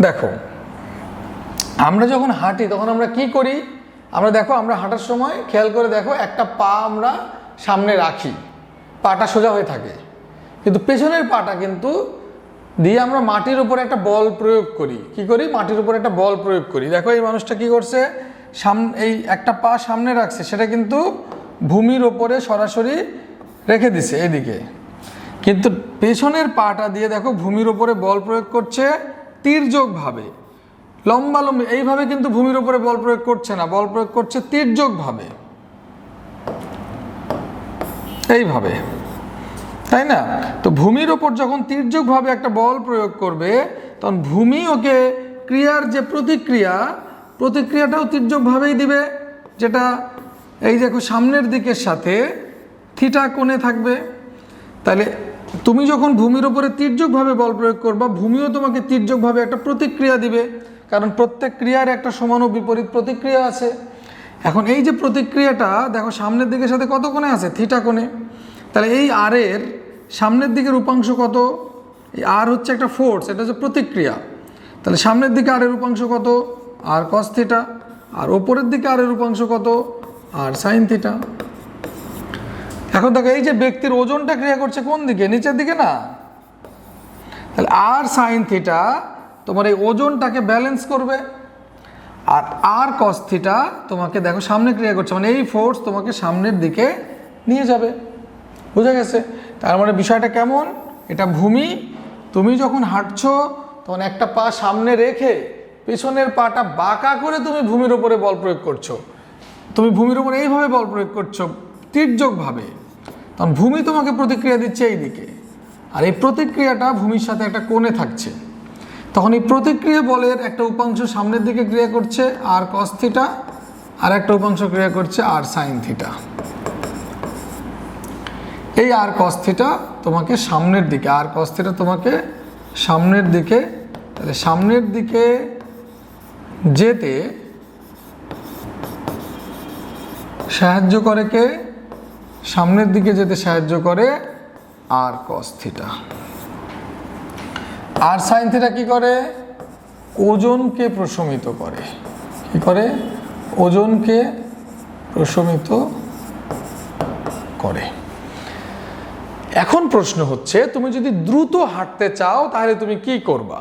দেখো, আমরা যখন হাঁটি, তখন আমরা কি করি? আমরা দেখো, আমরা হাঁটার সময় খেয়াল করে দেখো, একটা পা আমরা সামনে রাখি। পাটা সোজা হয়ে থাকে। কিন্তু পেছনের পাটা কিন্তু দিয়ে আমরা মাটির উপরে একটা বল প্রয়োগ করি। কি করি? মাটির উপরে একটা বল প্রয়োগ করি। দেখো, এই মানুষটা কি করছে? সাম, এই একটা পা সামনে রাখছে, সেটা কিন্তু ভূমির ওপরে সরাসরি রেখে দিছে, এদিকে। কিন্তু পেছনের পাটা দিয়ে দেখো, ভূমির ওপরে বল প্রয়োগ করছে তীর্যকভাবে লম্বা লম্বি এইভাবে কিন্তু ভূমির ওপরে বল প্রয়োগ করছে না, বল প্রয়োগ করছে তীর্যকভাবে। এইভাবে, তাই না? তো ভূমির ওপর যখন তীর্যকভাবে একটা বল প্রয়োগ করবে, তখন ভূমি ওকে ক্রিয়ার যে প্রতিক্রিয়া, প্রতিক্রিয়াটাও তীর্যকভাবেই দিবে। যেটা এই দেখো সামনের দিকের সাথে, থিটা কোণে থাকবে। তাহলে তুমি যখন ভূমির ওপরে তীর্যকভাবে বল প্রয়োগ করবা, ভূমিও তোমাকে তীর্যকভাবে একটা প্রতিক্রিয়া দিবে। কারণ প্রত্যেক ক্রিয়ার একটা সমান ও বিপরীত প্রতিক্রিয়া আছে। এখন এই যে প্রতিক্রিয়াটা, দেখো সামনের দিকের সাথে কত কোণে আছে? থিটা কোণে। তাহলে এই আর এর সামনের দিকের উপাংশ কত? এই আর হচ্ছে একটা ফোর্স এটা হচ্ছে প্রতিক্রিয়া। তাহলে সামনের দিকে আর এর উপাংশ কত? আর কস থিটা আর ওপরের দিকে আর এর উপাংশ কত? আর সাইন থিটা এখন দেখো, এই যে ব্যক্তির ওজনটা ক্রিয়া করছে কোন দিকে? নিচের দিকে না? তাহলে আর সাইন থিটা তোমার এই ওজনটাকে ব্যালেন্স করবে, আর আর কস থিটা তোমাকে দেখো সামনে ক্রিয়া করছে মানে এই ফোর্স তোমাকে সামনের দিকে নিয়ে যাবে। বুঝা গেছে? তার মানে বিষয়টা কেমন? এটা ভূমি। তুমি যখন হাঁটছো, তখন একটা পা সামনে রেখে পেছনের পাটা বাঁকা করে তুমি ভূমির ওপরে বল প্রয়োগ করছ। তুমি ভূমির ওপরে এইভাবে বল প্রয়োগ করছ, তীর্যকভাবে। তখন ভূমি তোমাকে প্রতিক্রিয়া দিচ্ছে এই দিকে আর এই প্রতিক্রিয়াটা ভূমির সাথে একটা কোণে থাকছে। তখন এই প্রতিক্রিয়া বলের একটা উপাংশ সামনের দিকে ক্রিয়া করছে, আর কস্থিটা আর একটা উপাংশ ক্রিয়া করছে আর সাইন থিটা এই আর কস্থিটা তোমাকে সামনের দিকে আর কস থিটা তোমাকে সামনের দিকে, তাহলে সামনের দিকে যেতে সাহায্য করে কে? সামনের দিকে যেতে সাহায্য করে আর কস থিটা আর সাইন থিটা কি করে? ওজনকে প্রশমিত করে। কি করে? ওজনকে প্রশমিত করে। এখন প্রশ্ন হচ্ছে, তুমি যদি দ্রুত হাঁটতে চাও, তাহলে তুমি কি করবা?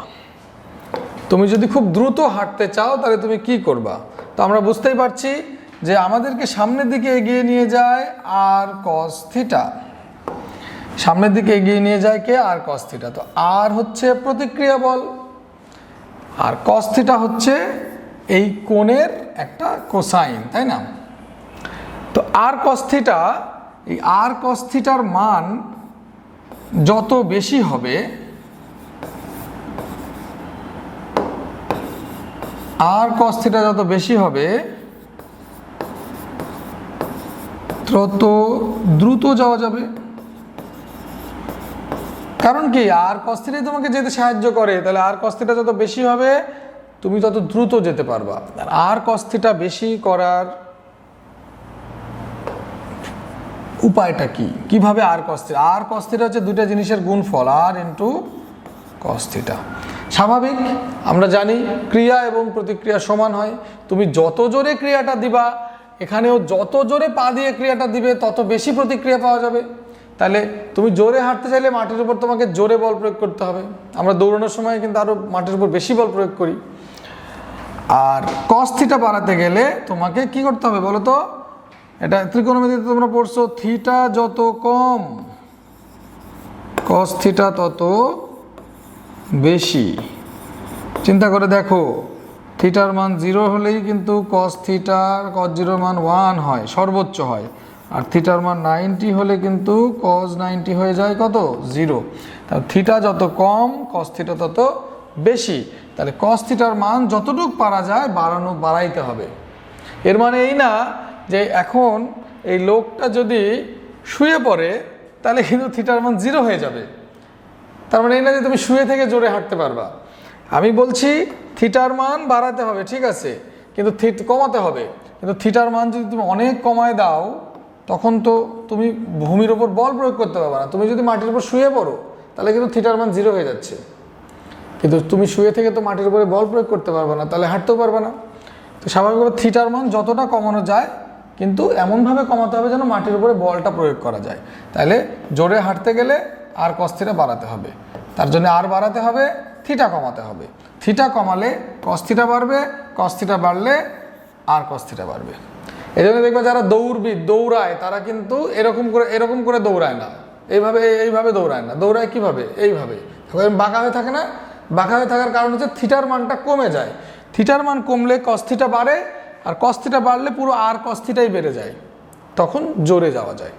তুমি যদি খুব দ্রুত হাঁটতে চাও, তাহলে তুমি কি করবা? তো আমরা বুঝতেই পারছি যে আমাদেরকে সামনের দিকে এগিয়ে নিয়ে যায় আর কস থিটা সামনের দিকে এগিয়ে নিয়ে যায় কে? আর কস থিটা তো আর হচ্ছে প্রতিক্রিয়া বল। আর কস থিটা হচ্ছে এই কোণের একটা কোসাইন তাই না? তো আর কস থিটা এই আর কস থিটার মান যত বেশি হবে আর কস থিটা যত বেশি হবে তত দ্রুত যাওয়া যাবে। কারণ কি, আর কস্তিটাই তোমাকে যেতে সাহায্য করে, তাহলে আর কস্তিটা যত বেশি হবে, তুমি তত দ্রুত যেতে পারবা। আর কস্তিটা বেশি করার উপায়টা কি? কীভাবে আর কস্তি, আর কস্তিটা হচ্ছে দুটা জিনিসের গুণফল, আর ইন্টু কস্তিটা। স্বাভাবিক, আমরা জানি ক্রিয়া এবং প্রতিক্রিয়া সমান হয়। তুমি যত জোরে ক্রিয়াটা দিবা এখানেও যত জোরে পা দিয়ে ক্রিয়াটা দিবে, তত বেশি প্রতিক্রিয়া পাওয়া যাবে। তাহলে তুমি জোরে হাঁটতে চাইলে মাটির উপর তোমাকে জোরে বল প্রয়োগ করতে হবে। আমরা দৌড়ানোর সময় কিন্তু আরও মাটির উপর বেশি বল প্রয়োগ করি। আর কস থিটা বাড়াতে গেলে তোমাকে কি করতে হবে বলো তো? এটা ত্রিকোণমিতিতে তোমরা পড়ছো থিটা যত কম কস থিটা তত বেশি। চিন্তা করে দেখো। থিটার মান জিরো হলেই কিন্তু কস থিটার কস জিরোর মান ওয়ান হয়, সর্বোচ্চ হয়। আর থিটার মান নাইনটি হলে কিন্তু কস নাইনটি হয়ে যায় কত? জিরো। তাহলে থিটা যত কম কস থিটা তত বেশি। তাহলে কস থিটার মান যতটুকু পারা যায় বাড়ানো, বাড়াইতে হবে। এর মানে এই না যে এখন এই লোকটা যদি শুয়ে পড়ে, তাহলে কিন্তু থিটার মান জিরো হয়ে যাবে। তার মানে এই না যে তুমি শুয়ে থেকে জোরে হাঁটতে পারবা। আমি বলছি থিটার মান বাড়াতে হবে, ঠিক আছে? কিন্তু থিট কমাতে হবে। কিন্তু থিটার মান যদি তুমি অনেক কমায় দাও, তখন তো তুমি ভূমির ওপর বল প্রয়োগ করতে পারবে না। তুমি যদি মাটির উপর শুয়ে পড়ো, তাহলে কিন্তু থিটার মান জিরো হয়ে যাচ্ছে। কিন্তু তুমি শুয়ে থেকে তো মাটির উপরে বল প্রয়োগ করতে পারবে না, তাহলে হাঁটতেও পারবে না। তো স্বাভাবিকভাবে থিটার মান যতটা কমানো যায়, কিন্তু এমনভাবে কমাতে হবে যেন মাটির উপরে বলটা প্রয়োগ করা যায়। তাহলে জোরে হাঁটতে গেলে আর কস্থিটা বাড়াতে হবে। তার জন্য আর বাড়াতে হবে থিটা কমাতে হবে। থিটা কমালে কস্থিটা বাড়বে কস্থিটা বাড়লে আর কস্থিটা বাড়বে। এই জন্য দেখবে যারা দৌড়বিদ, দৌড়ায়, তারা কিন্তু এরকম করে এরকম করে দৌড়ায় না। এইভাবে এইভাবে দৌড়ায় না। দৌড়ায় কীভাবে? এইভাবে। বাঁকা হয়ে থাকে না? বাঁকা হয়ে থাকার কারণ হচ্ছে থিটার মানটা কমে যায়। থিটার মান কমলে কস্থিটা বাড়ে, আর কস্থিটা বাড়লে পুরো আর কস্থিটাই বেড়ে যায়। তখন জোরে যাওয়া যায়।